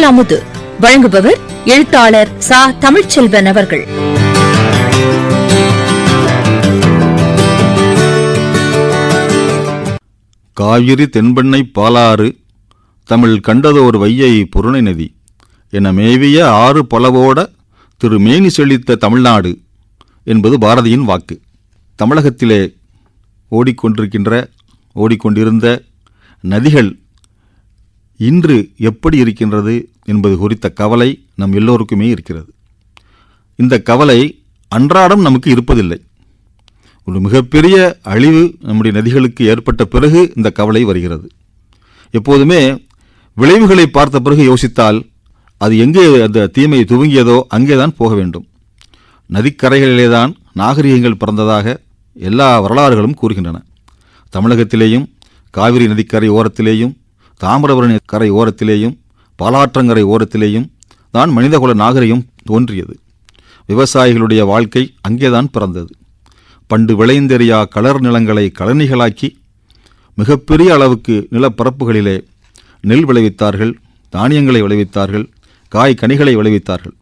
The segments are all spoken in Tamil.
இன்சொல் அமுது. வழங்குபவர் எழுத்தாளர் சா. தமிழ்ச்செல்வன் அவர்கள். காவிரி தென்பெண்ணை பாலாறு தமிழ் கண்டதோர் வையை புருணை நதி என மேவிய ஆறு பலவோட திரு மேனி செழித்த தமிழ்நாடு என்பது பாரதியின் வாக்கு. தமிழகத்திலே ஓடிக்கொண்டிருக்கின்ற ஓடிக்கொண்டிருந்த நதிகள் இன்று எப்படி இருக்கின்றது என்பது குறித்த கவலை நம் எல்லோருக்குமே இருக்கிறது. இந்த கவலை அன்றாடம் நமக்கு இருப்பதில்லை. ஒரு மிகப்பெரிய அழிவு நம்முடைய நதிகளுக்கு ஏற்பட்ட பிறகு இந்த கவலை வருகிறது. எப்போதுமே விளைவுகளை பார்த்த பிறகு யோசித்தால் அது எங்கே அந்த தீமை துவங்கியதோ அங்கே தான் போக வேண்டும். நதிக்கரைகளிலே தான் நாகரிகங்கள் பிறந்ததாக எல்லா வரலாறுகளும் கூறுகின்றன. தமிழகத்திலேயும் காவிரி நதிக்கரை ஓரத்திலேயும் தாமிரபரணி கரை ஓரத்திலேயும் பாலாற்றங்கரை ஓரத்திலேயும் தான் மனிதகுல நாகரிகம் தோன்றியது. விவசாயிகளுடைய வாழ்க்கை அங்கேதான் பிறந்தது. பண்டு விளைந்தெறியா கலர் நிலங்களை கழனிகளாக்கி மிகப்பெரிய அளவுக்கு நிலப்பரப்புகளிலே நெல் விளைவித்தார்கள் தானியங்களை விளைவித்தார்கள் காய் கனிகளை விளைவித்தார்கள்.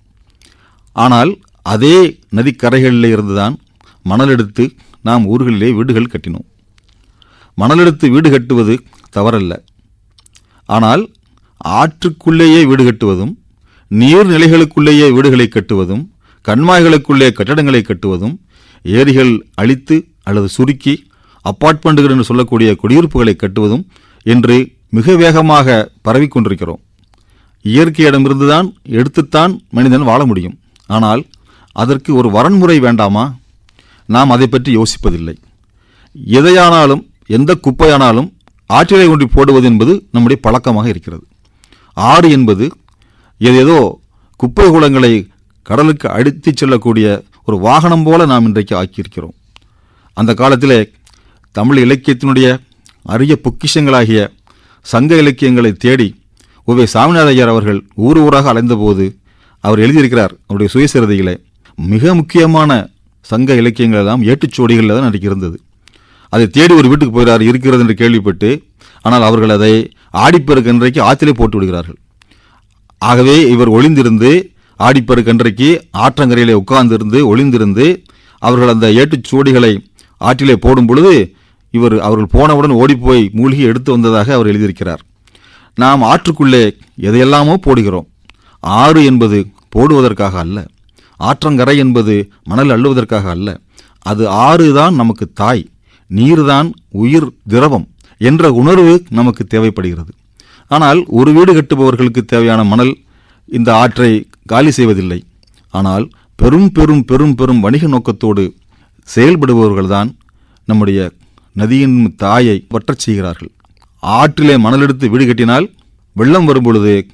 ஆனால் அதே நதிக்கரைகளிலே இருந்துதான் மணலெடுத்து நாம் ஊர்களிலே வீடுகள் கட்டினோம். மணலெடுத்து வீடு கட்டுவது தவறல்ல. ஆனால் ஆற்றுக்குள்ளேயே வீடு கட்டுவதும் நீர்நிலைகளுக்குள்ளேயே வீடுகளை கட்டுவதும் கண்மாய்களுக்குள்ளே கட்டடங்களை கட்டுவதும் ஏரிகள் அழித்து அல்லது சுருக்கி அப்பார்ட்மெண்ட்டுகள் என்று சொல்லக்கூடிய குடியிருப்புகளை கட்டுவதும் என்று மிக வேகமாக பரவிக்கொண்டிருக்கிறோம் இயற்கையிடமிருந்துதான் எடுத்துத்தான் மனிதன் வாழ முடியும். ஆனால் அதற்கு ஒரு வரன்முறை வேண்டாமா? நாம் அதை பற்றி யோசிப்பதில்லை. எதையானாலும் எந்த குப்பையானாலும் ஆற்றிலை கொண்டு போடுவது என்பது நம்முடைய பழக்கமாக இருக்கிறது. ஆறு என்பது ஏதேதோ குப்பை குளங்களை கடலுக்கு அடித்துச் செல்லக்கூடிய ஒரு வாகனம் போல நாம் இன்றைக்கு ஆக்கியிருக்கிறோம். அந்த காலத்திலே தமிழ் இலக்கியத்தினுடைய அரிய பொக்கிஷங்களாகிய சங்க இலக்கியங்களை தேடி உவே சாமிநாதயர் அவர்கள் ஊர் ஊராக அலைந்தபோது அவர் எழுதியிருக்கிறார் அவருடைய சுயசரிதையிலே மிக முக்கியமான சங்க இலக்கியங்கள் எல்லாம் ஏட்டுச்சுவடிகளில் தான் அன்றைக்கு இருந்தது. அதை தேடி ஒரு வீட்டுக்கு போகிறார் இருக்கிறது என்று கேள்விப்பட்டு ஆனால் அவர்கள் அதை ஆடிப்பெருக்கு அன்றைக்கு ஆற்றிலே போட்டு விடுகிறார்கள். ஆகவே இவர் ஒளிந்திருந்து ஆடிப்பெருக்கு அன்றைக்கு ஆற்றங்கரையிலே உட்கார்ந்திருந்து ஒளிந்திருந்து அவர்கள் அந்த ஏட்டுச் சுவடிகளை ஆற்றிலே போடும் பொழுது இவர் அவர்கள் போனவுடன் ஓடிப்போய் மூழ்கி எடுத்து வந்ததாக அவர் எழுதியிருக்கிறார். நாம் ஆற்றுக்குள்ளே எதையெல்லாமோ போடுகிறோம். ஆறு என்பது போடுவதற்காக அல்ல. ஆற்றங்கரை என்பது மணல் அள்ளுவதற்காக அல்ல. அது ஆறு தான் நமக்கு தாய். நீர்தான் உயிர் திரவம் என்ற உணர்வு நமக்கு தேவைப்படுகிறது. ஆனால் ஒரு வீடு கட்டுபவர்களுக்கு தேவையான மணல் இந்த ஆற்றை காலி செய்வதில்லை. ஆனால் பெரும் பெரும் பெரும் பெரும் வணிக நோக்கத்தோடு செயல்படுபவர்கள்தான் நம்முடைய நதியின் தாயை வற்றச் செய்கிறார்கள். ஆற்றிலே மணல் எடுத்து வீடு கட்டினால் வெள்ளம் வரும்பொழுது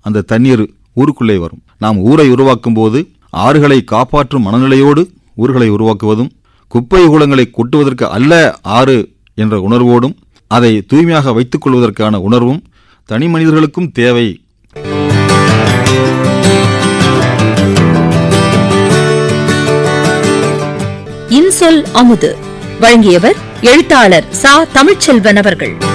அந்த தண்ணீர் ஊருக்குள்ளே வரும். நாம் ஊரை உருவாக்கும் போது ஆறுகளை காப்பாற்றும் மனநிலையோடு ஊர்களை உருவாக்குவதும் குப்பை குளங்களை கொட்டுவதற்கு அல்ல ஆறு என்ற உணர்வோடும் அதை தூய்மையாக வைத்துக் கொள்வதற்கான உணர்வும் தனி மனிதர்களுக்கும் தேவை. இன்சொல் அமுது. வழங்கியவர் எழுத்தாளர் சா. தமிழ்ச்செல்வன் அவர்கள்.